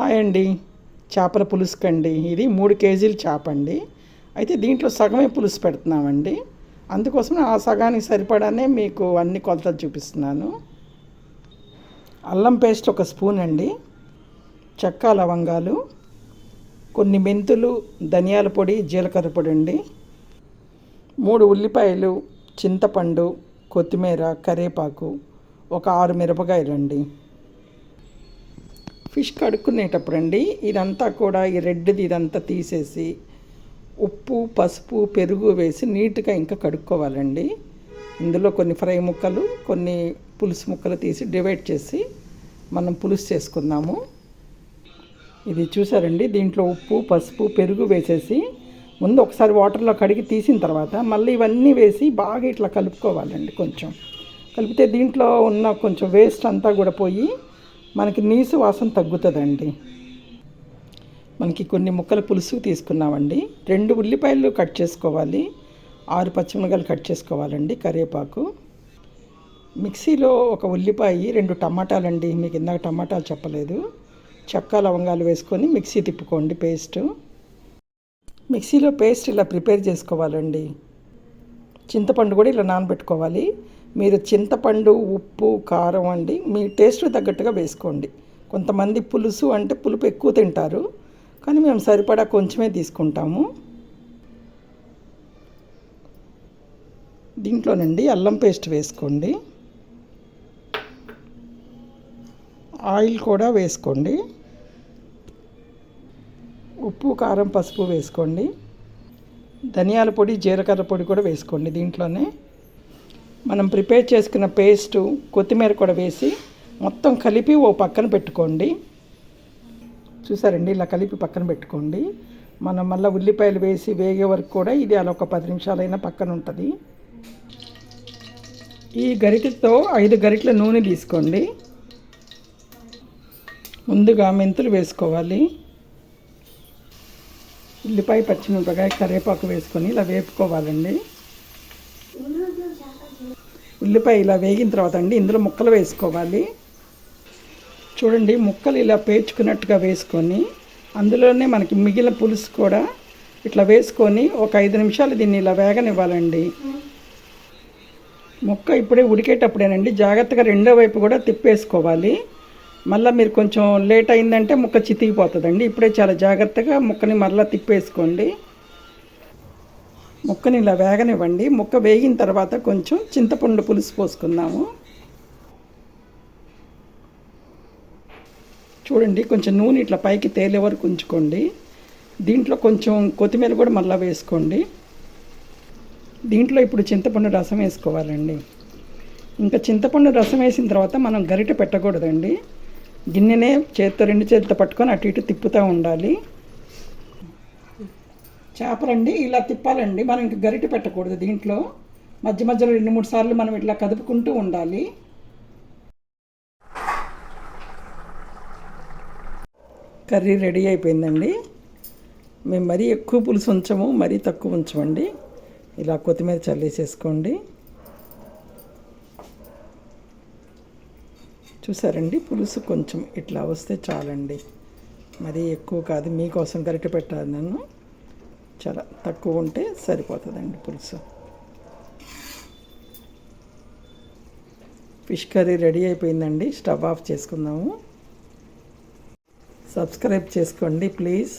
Hi అండి. చేపల పులుసుకండి. ఇది మూడు కేజీలు చేప అండి అయితే దీంట్లో సగమే పులుసు పెడుతున్నామండి. అందుకోసం ఆ సగానికి సరిపడానే మీకు అన్ని కొలతలు చూపిస్తున్నాను. అల్లం పేస్ట్ ఒక స్పూన్ అండి. చెక్క లవంగాలు కొన్ని మెంతులు ధనియాల పొడి జీలకర్ర పొడి అండి. మూడు ఉల్లిపాయలు చింతపండు కొత్తిమీర కరివేపాకు ఒక ఆరు మిరపకాయలు అండి ఫిష్ కడుక్కునేటప్పుడు అండి ఇదంతా కూడా ఈ రెడ్ది ఇదంతా తీసేసి ఉప్పు పసుపు పెరుగు వేసి నీట్గా ఇంకా కడుక్కోవాలండి. ఇందులో కొన్ని ఫ్రై ముక్కలు కొన్ని పులుసు ముక్కలు తీసి డివైడ్ చేసి మనం పులుసు చేసుకుందాము. ఇది చూసారండి దీంట్లో ఉప్పు పసుపు పెరుగు వేసేసి ముందు ఒకసారి వాటర్లో కడిగి తీసిన తర్వాత మళ్ళీ ఇవన్నీ వేసి బాగా ఇట్లా కలుపుకోవాలండి కొంచెం. కలిపితే దీంట్లో ఉన్న కొంచెం వేస్ట్ అంతా కూడా పోయి మనకి నీసు వాసన తగ్గుతుందండి. మనకి కొన్ని ముక్కల పులుసు తీసుకున్నామండి. రెండు ఉల్లిపాయలు కట్ చేసుకోవాలి. ఆరు పచ్చిమిరకాయలు కట్ చేసుకోవాలండి కరివేపాకు. మిక్సీలో ఒక ఉల్లిపాయ రెండు టమాటాలండి. మీకు ఇందాక టమాటాలు చెప్పలేదు. చెక్క లవంగాలు వేసుకొని మిక్సీ తిప్పుకోండి పేస్ట్. మిక్సీలో పేస్ట్ ఇలా ప్రిపేర్ చేసుకోవాలండి. చింతపండు కూడా ఇలా నానబెట్టుకోవాలి. మీరు చింతపండు ఉప్పు కారం అండి మీ టేస్ట్ తగ్గట్టుగా వేసుకోండి. కొంతమంది పులుసు అంటే పులుపు ఎక్కువ తింటారు. కానీ మేము సరిపడా కొంచెమే తీసుకుంటాము. దీంట్లోనండి అల్లం పేస్ట్ వేసుకోండి. ఆయిల్ కూడా వేసుకోండి. ఉప్పు కారం పసుపు వేసుకోండి. ధనియాల పొడి జీలకర్ర పొడి కూడా వేసుకోండి దీంట్లోనే. మనం ప్రిపేర్ చేసుకున్న పేస్ట్ కొత్తిమీర కూడా వేసి మొత్తం కలిపి ఓ పక్కన పెట్టుకోండి. చూసారండి? ఇలా కలిపి పక్కన పెట్టుకోండి. మనం మళ్ళీ ఉల్లిపాయలు వేసి వేగే వరకు కూడా ఇది అలా ఒక పది నిమిషాలైనా పక్కన ఉంటుంది. ఈ గరిటెతో ఐదు గరిటెల నూనె తీసుకోండి. ముందుగా మెంతులు వేసుకోవాలి. ఉల్లిపాయ పచ్చిమిరపకాయ కరివేపాకు వేసుకొని ఇలా వేపుకోవాలండి. ఉల్లిపాయ ఇలా వేగిన తర్వాత అండి ఇందులో ముక్కలు వేసుకోవాలి. చూడండి ముక్కలు ఇలా పేర్చుకున్నట్టుగా వేసుకొని అందులోనే మనకి మిగిలిన పులుసు కూడా ఇట్లా వేసుకొని ఒక ఐదు నిమిషాలు దీన్ని ఇలా వేగనివ్వాలండి. ముక్క ఇప్పుడే ఉడికేటప్పుడేనండి జాగ్రత్తగా రెండో వైపు కూడా తిప్పేసుకోవాలి. మళ్ళీ మీరు కొంచెం లేట్ అయిందంటే ముక్క చితికిపోతుందండి. ఇప్పుడే చాలా జాగ్రత్తగా ముక్కని మళ్ళీ తిప్పేసుకోండి. ముక్కని ఇలా వేగనివ్వండి. ముక్క వేగిన తర్వాత కొంచెం చింతపండు పులుసు పోసుకుందాము. చూడండి కొంచెం నూనె ఇట్లా పైకి తేలే వరకు ఉంచుకోండి. దీంట్లో కొంచెం కొత్తిమీర కూడా మళ్ళీ వేసుకోండి. దీంట్లో ఇప్పుడు చింతపండు రసం వేసుకోవాలండి. ఇంకా చింతపండు రసం వేసిన తర్వాత మనం గరిటె పెట్టకూడదండి. గిన్నెనే చేత్తో రెండు చేతితో పట్టుకొని అటు ఇటు తిప్పుతూ ఉండాలి. చేపలండి ఇలా తిప్పాలండి. మనం ఇంక గరిట పెట్టకూడదు దీంట్లో. మధ్య మధ్యలో రెండు మూడు సార్లు మనం ఇట్లా కదుపుకుంటూ ఉండాలి. కర్రీ రెడీ అయిపోయిందండి. మేము మరీ ఎక్కువ పులుసు ఉంచము మరీ తక్కువ ఉంచమండి. ఇలా కొత్తిమీర చల్లేసేసుకోండి. చూసారండి? పులుసు కొంచెం ఇట్లా వస్తే చాలండి. మరీ ఎక్కువ కాదు మీకోసం గరిటె పెట్టాను నేను. చాలా తక్కువ ఉంటే సరిపోతుందండి పులుసు. ఫిష్ కర్రీ రెడీ అయిపోయిందండి. స్టవ్ ఆఫ్ చేసుకుందాము. సబ్స్క్రైబ్ చేసుకోండి ప్లీజ్.